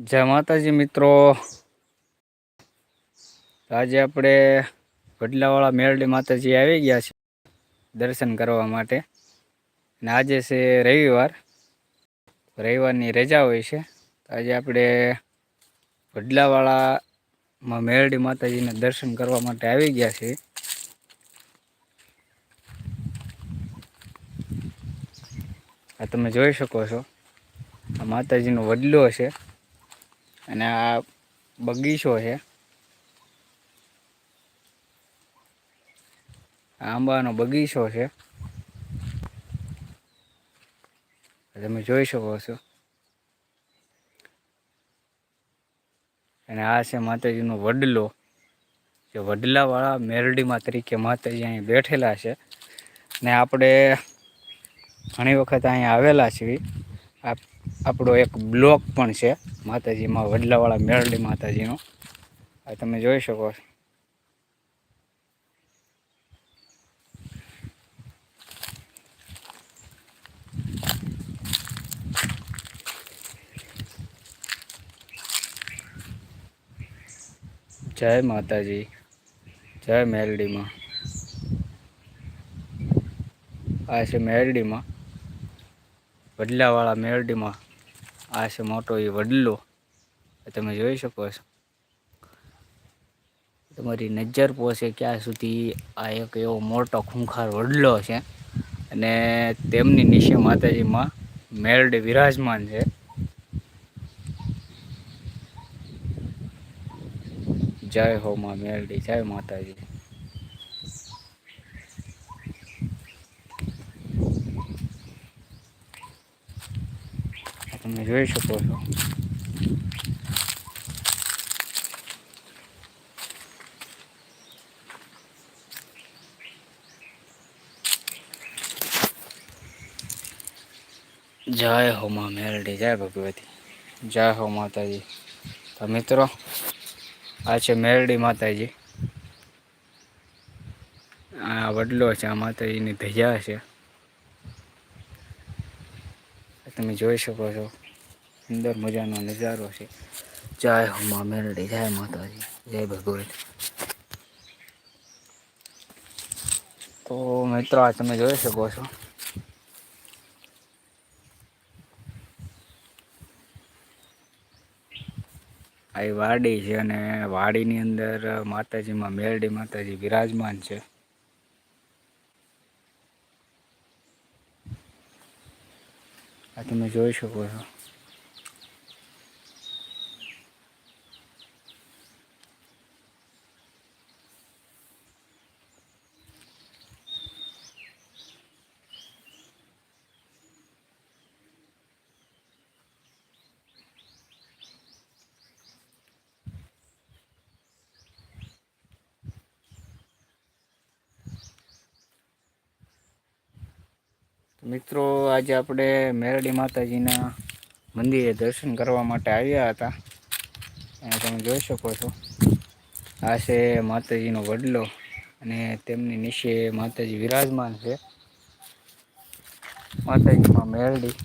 જય માતાજી મિત્રો. આજે આપણે વડલાવાળા મેરડી માતાજી આવી ગયા છે દર્શન કરવા માટે. અને આજે છે રવિવાર. રવિવારની રજા હોય છે. આજે આપણે વડલાવાળામાં મેરડી માતાજીને દર્શન કરવા માટે આવી ગયા છીએ. આ તમે જોઈ શકો છો. આ માતાજીનો વડલો છે. અને આ બગીચો છે. આંબાનો બગીચો છે. તમે જોઈ શકો છો. અને આ છે માતાજીનો વડલો. જે વડલાવાળા મેરડીમાં તરીકે માતાજી અહીં બેઠેલા છે. ને આપણે ઘણી વખત અહીંયા આવેલા છીએ. આપણો એક બ્લોક પણ છે. માતાજીમાં, વડલાવાળા મેરડી માતાજીનો. આ તમે જોઈ શકો જય માતાજી, જય મેરડીમાં. આ છે મેરડીમાં, વડલાવાળા મેરડીમાં. આ છે મોટો એ વડલો. તમે જોઈ શકો છો. તમારી નજર પહોંચે ક્યાં સુધી આ એક એવો મોટો ખૂંખાર વડલો છે. અને તેમની નીચે માતાજીમાં મેરડી વિરાજમાન છે. જય હો માં મેરડી જય માતાજી આ તમે જોઈ શકો છો. જય હો માં મેરડી જય ભગવતી. જય હો માતાજી. તો મિત્રો, આ છે મેરડી માતાજી. આ વડલો છે, આ માતાજીની ધજા છે આ તમે જોઈ શકો છો. સુંદર મજાનો નજારો છે. જય હો માં મેરડી જય માતાજી, જય ભગવાન. તો મિત્રો, આ તમે જોઈ શકો છો. આ વાડી છે અને વાડીની અંદર માતાજીમાં મેરડી માતાજી વિરાજમાન છે. આ તમે જોઈ શકો છો. મિત્રો, આજે આપણે મેરડી માતાજીના મંદિરે દર્શન કરવા માટે આવ્યા હતા. અને તમે જોઈ શકો છો, આ છે માતાજીનો વડલો અને તેમની નીચે માતાજી વિરાજમાન છે. માતાજીમાં મેરડી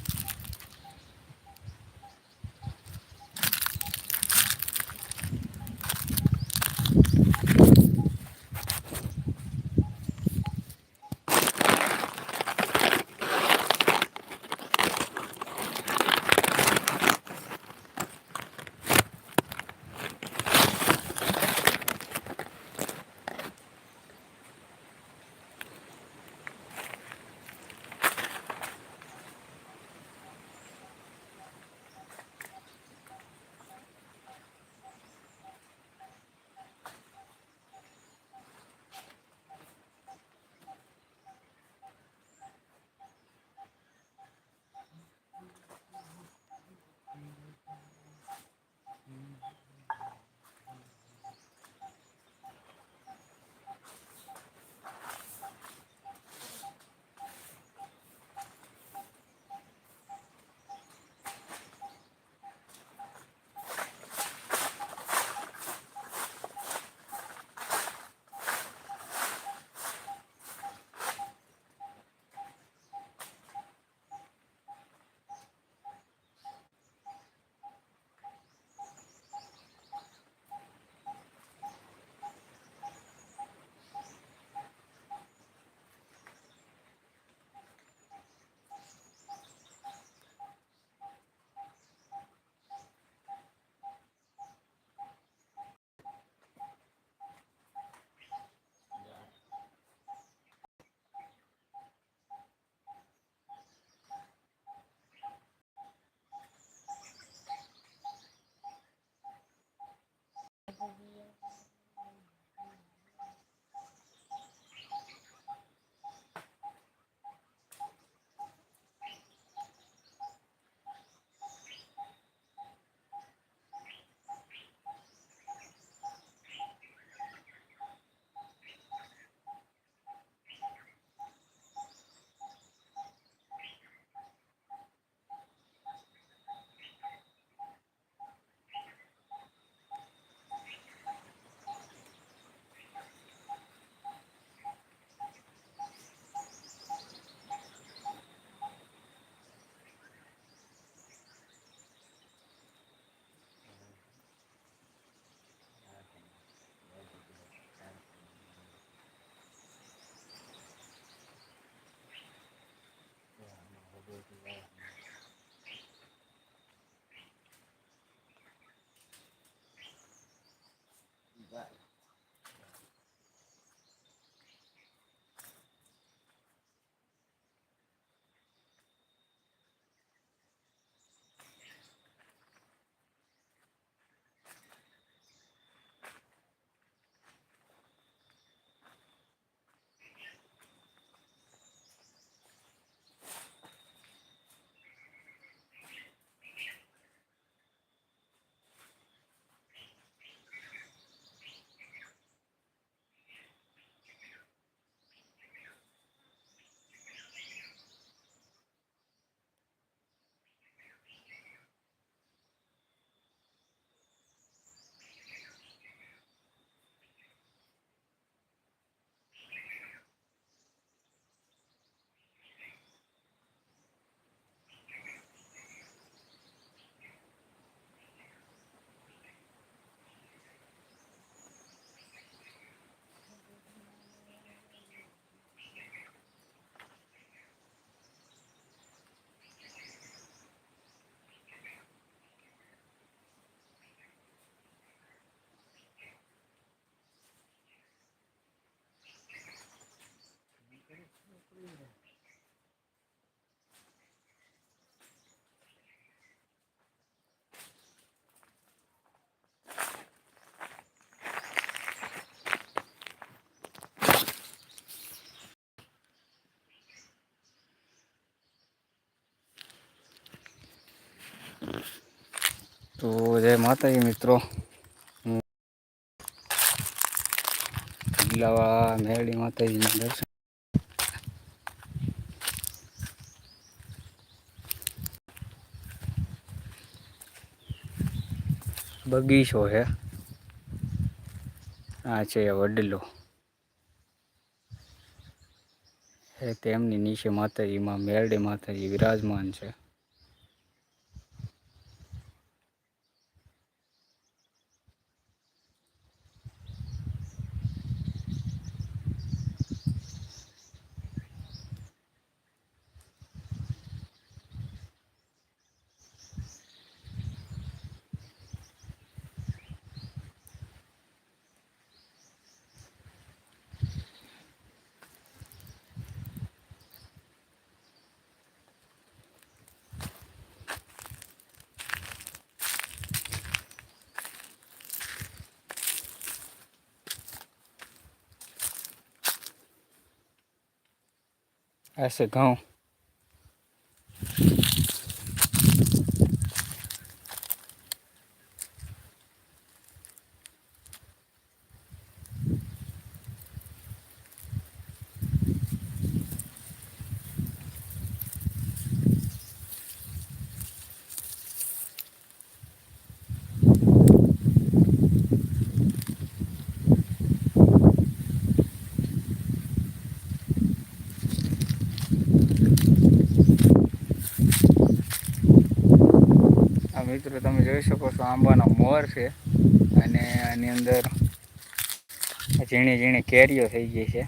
that. તો જય માતાજી, મિત્રો. હું લાવા મેરડી માતાજીના દર્શન. બગીચો છે. આ છે વડલો. એ તેમની નીચે માતાજીમાં મેરડી માતાજી વિરાજમાન છે. આ છે મિત્રો, તમે જોઈ શકો છો, આંબાનો મોર છે અને આની અંદર ઝીણી ઝીણી કેરીઓ થઈ ગઈ છે.